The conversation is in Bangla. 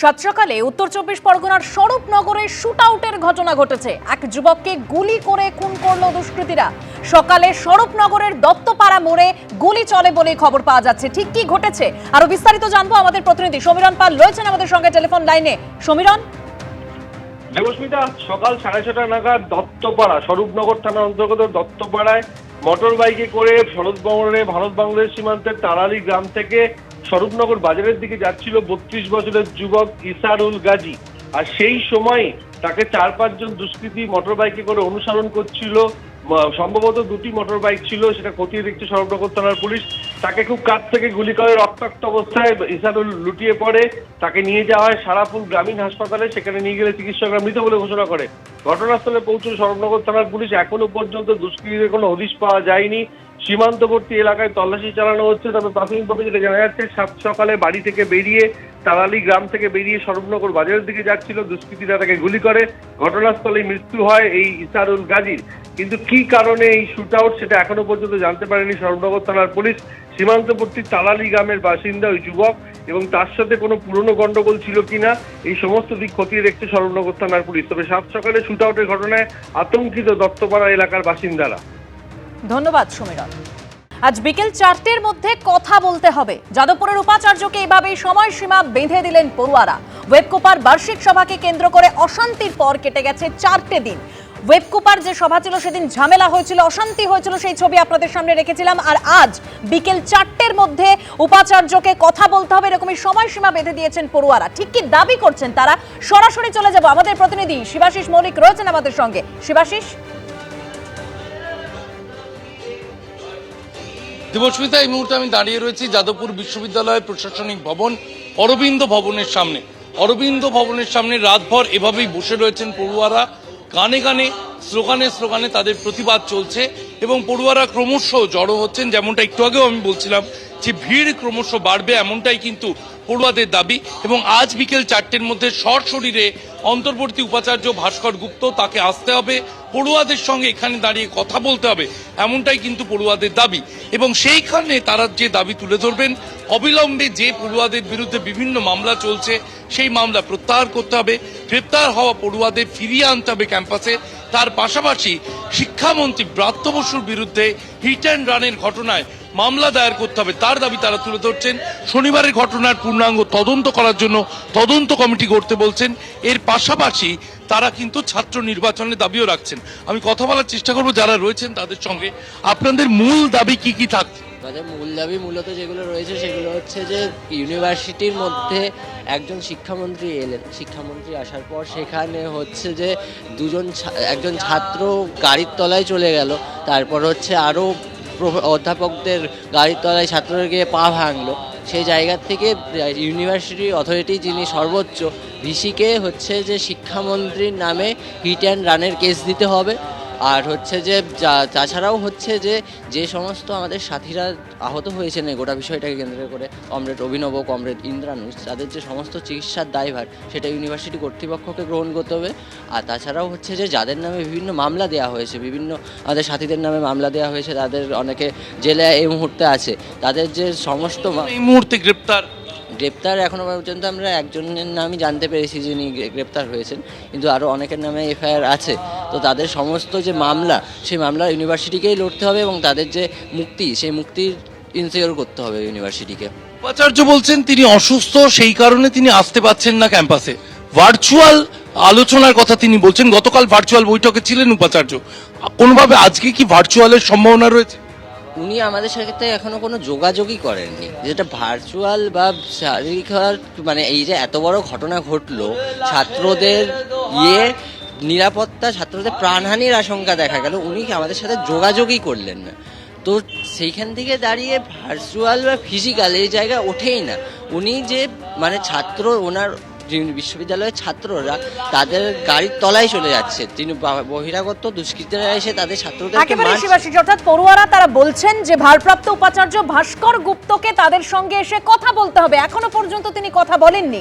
সাত সকালে উত্তর চব্বিশ পরগনার স্বরূপনগরে শুট আউটের ঘটনা ঘটেছে। এক যুবককে গুলি করে খুন করল দুষ্কৃতীরা। সকালে স্বরূপনগরের দত্তপাড়া মোড়ে গুলি চলে বলে খবর পাওয়া যাচ্ছে। ঠিক কি ঘটেছে? আরও বিস্তারিত জানব আমাদের প্রতিনিধি সমীরণ পাল রয়েছেন আমাদের সঙ্গে টেলিফোন লাইনে। সমীরণ? দেবস্মিতা সকাল সাড়ে ছটা নাগাদ দত্তপাড়া, স্বরূপনগর থানার অন্তর্গত দত্তপাড়ায় মোটর বাইকে করে ভারত বাংলাদেশ সীমান্তের তারালি গ্রাম থেকে স্বরূপনগর বাজারের দিকে যাচ্ছিল বত্রিশ বছরের যুবক ইসারুল গাজী। আর সেই সময় তাকে চার পাঁচজন দুষ্কৃতী মোটর বাইকে করে অনুসরণ করছিল। সম্ভবত দুটি মোটর বাইক ছিল, সেটা খতিয়ে দেখছে স্বরূপনগর থানার পুলিশ। তাকে খুব কাছ থেকে গুলি করে রক্তাক্ত অবস্থায় ইসারুল লুটিয়ে পড়ে। তাকে নিয়ে যাওয়া হয় সারাপুর গ্রামীণ হাসপাতালে, সেখানে নিয়ে গেলে চিকিৎসকরা মৃত বলে ঘোষণা করে। ঘটনাস্থলে পৌঁছে স্বরূপনগর থানার পুলিশ। এখনও পর্যন্ত দুষ্কৃতীদের কোনো হদিশ পাওয়া যায়নি। সীমান্তবর্তী এলাকায় তল্লাশি চালানো হচ্ছে, তবে প্রাথমিকভাবে যেটা জানা যাচ্ছে, সাত সকালে বাড়ি থেকে বেরিয়ে তালালি গ্রাম থেকে বেরিয়ে স্বরূপনগর বাজারের দিকে যাচ্ছিল। দুষ্কৃতীরা তাকে গুলি করে। ঘটনাস্থলেই মৃত্যু হয় এই ইসারুল গাজীর। কিন্তু কি কারণে এই শুট আউট সেটা এখনও পর্যন্ত জানতে পারেনি স্বরূপনগর থানার পুলিশ। সীমান্তবর্তী তালালি গ্রামের বাসিন্দা ওই যুবক এবং তার সাথে কোনো পুরনো গন্ডগোল ছিল কিনা, এই সমস্ত দিক খতিয়ে দেখছে স্বরূপনগর থানার পুলিশ। তবে সাত সকালে শুট আউটের ঘটনায় আতঙ্কিত দত্তপাড়া এলাকার বাসিন্দারা। ধন্যবাদ সমীরণ আজ বিকেল চারটের মধ্যে কথা বলতে হবে। যাদবপুরের উপাচার্যকে এভাবেই সময়সীমা বেঁধে দিলেন পড়ুয়ারা। ওয়েবকোপার বার্ষিক সভাকে কেন্দ্র করে অশান্তির পর কেটে গেছে চারটে দিন। ওয়েবকোপার যে সভা ছিল, সেদিন ঝামেলা হয়েছিল, অশান্তি হয়েছিল, সেই ছবি আপনাদের সামনে রেখেছিলাম। আর আজ বিকেল চারটের মধ্যে উপাচার্যকে কথা বলতে হবে, এরকমই সময়সীমা বেঁধে দিয়েছেন পড়ুয়ারা। ঠিক কি দাবি করছেন তারা? সরাসরি চলে যাব। আমাদের প্রতিনিধি শিবাশিস মৌলিক রয়েছেন আমাদের সঙ্গে। শিবাশিস? দেবস্মিতা এই মুহূর্তে আমি দাঁড়িয়ে রয়েছি যাদবপুর বিশ্ববিদ্যালয়ের প্রশাসনিক ভবন অরবিন্দ ভবনের সামনে। অরবিন্দ ভবনের সামনে রাতভর এভাবেই বসে রয়েছেন পড়ুয়ারা। গানে গানে স্লোগানে স্লোগানে তাদের প্রতিবাদ চলছে এবং পড়ুয়ারা ক্রমশ জড়ো হচ্ছেন। যেমনটা একটু আগেও আমি বলছিলাম যে, ভিড় ক্রমশ বাড়বে এমনটাই কিন্তু পড়ুয়াদের দাবি এবং আজ বিকেল চারটের মধ্যে সশরীরে অন্তর্বর্তী উপাচার্য ভাস্কর গুপ্ত তাকে আসতে হবে। পড়ুয়াদের সঙ্গে এখানে দাঁড়িয়ে কথা বলতে হবে, এমনটাই কিন্তু পড়ুয়াদের দাবি। এবং সেইখানে তারা যে দাবি তুলে ধরবেন, অবিলম্বে যে পড়ুয়াদের বিরুদ্ধে বিভিন্ন মামলা চলছে, সেই মামলা প্রত্যাহার করতে হবে। গ্রেপ্তার হওয়া পড়ুয়াদের ফিরিয়ে আনতে হবে ক্যাম্পাসে। তার পাশাপাশি শিক্ষামন্ত্রী ব্রাত্য বসুর বিরুদ্ধে হিট অ্যান্ড রানের ঘটনায় মামলা দায়ের করতে হবে। তার দাবি তারা তুলে ধরছেন। শনিবারের ঘটনার পূর্ণাঙ্গ তদন্ত করার জন্য তদন্ত কমিটি করতে বলছেন। এর পাশাপাশি তারা কিন্তু ছাত্র নির্বাচনের দাবিও রাখছেন। আমি কথা বলার চেষ্টা করব যারা রয়েছেন তাদের সঙ্গে। আপনাদের মূল দাবি কি কি থাকছে আমাদের মূল দাবি মূলত যেগুলো রয়েছে সেগুলো হচ্ছে যে ইউনিভার্সিটির মধ্যে একজন শিক্ষামন্ত্রী এলেন। শিক্ষামন্ত্রী আসার পর সেখানে হচ্ছে যে দুজন একজন ছাত্র গাড়ির তলায় চলে গেল। তারপর হচ্ছে আরও অধ্যাপকদের গাড়ির তলায় ছাত্ররা গিয়ে পা ভাঙলো। সেই জায়গা থেকে ইউনিভার্সিটি অথরিটি যিনি সর্বোচ্চ, ভিসিকে হচ্ছে যে শিক্ষামন্ত্রীর নামে হিট অ্যান্ড রানের কেস দিতে হবে। আর হচ্ছে যে তাছাড়াও হচ্ছে যে যে সমস্ত আমাদের সাথীরা আহত হয়েছেন এই গোটা বিষয়টাকে কেন্দ্র করে কমরেড অভিনব কমরেড ইন্দ্রানুষ তাদের যে সমস্ত চিকিৎসার দায়ভার, সেটা ইউনিভার্সিটি কর্তৃপক্ষকে গ্রহণ করতে হবে। আর তাছাড়াও হচ্ছে যে, যাদের নামে বিভিন্ন মামলা দেওয়া হয়েছে, বিভিন্ন আমাদের সাথীদের নামে মামলা দেওয়া হয়েছে, তাদের অনেকে জেলে এই মুহূর্তে আছে, তাদের যে সমস্ত এই মুহূর্তে গ্রেপ্তার গ্রেপ্তার এখনও পর্যন্ত আমরা একজনের নামই জানতে পেরেছি যিনি গ্রেপ্তার হয়েছেন, কিন্তু আরও অনেকের নামে এফআইআর আছে। তো তাদের সমস্ত যে মামলা, সেই মামলা ইউনিভার্সিটিকেই লড়তে হবে এবং তাদের যে মুক্তি, সেই মুক্তির ইনসিওর করতে হবে ইউনিভার্সিটিকে। উপাচার্য বলছেন তিনি অসুস্থ, সেই কারণে তিনি আসতে পাচ্ছেন না ক্যাম্পাসে। ভার্চুয়াল আলোচনার কথা তিনি বলছেন, গতকাল ভার্চুয়াল বৈঠকে ছিলেন উপাচার্য। কোনোভাবে আজকে কি ভার্চুয়ালের সম্ভাবনা রয়েছে? উনি আমাদের সাথে এখনও কোনো যোগাযোগই করেননি। যেটা ভার্চুয়াল বা শারীরিক মানে এই যে এত বড় ঘটনা ঘটলো, ছাত্রদের ইয়ে নিরাপত্তা, ছাত্রদের প্রাণহানির আশঙ্কা দেখা গেল। উনি আমাদের সাথে যোগাযোগই করলেন না। তো সেইখান থেকে দাঁড়িয়ে ভার্চুয়াল বা ফিজিক্যাল এই জায়গা ওঠেই না। উনি যে মানে ছাত্র, ওনার বিশ্ববিদ্যালয়ের ছাত্ররা তাদের গাড়ির তলায় চলে যাচ্ছে। তিনি বহিরাগত দুষ্কৃতীরা এসে তাদের ছাত্রদের একেবারে। অর্থাৎ পড়ুয়ারা তারা বলছেন যে ভারপ্রাপ্ত উপাচার্য ভাস্কর গুপ্তকে তাদের সঙ্গে এসে কথা বলতে হবে। এখনও পর্যন্ত তিনি কথা বলেননি।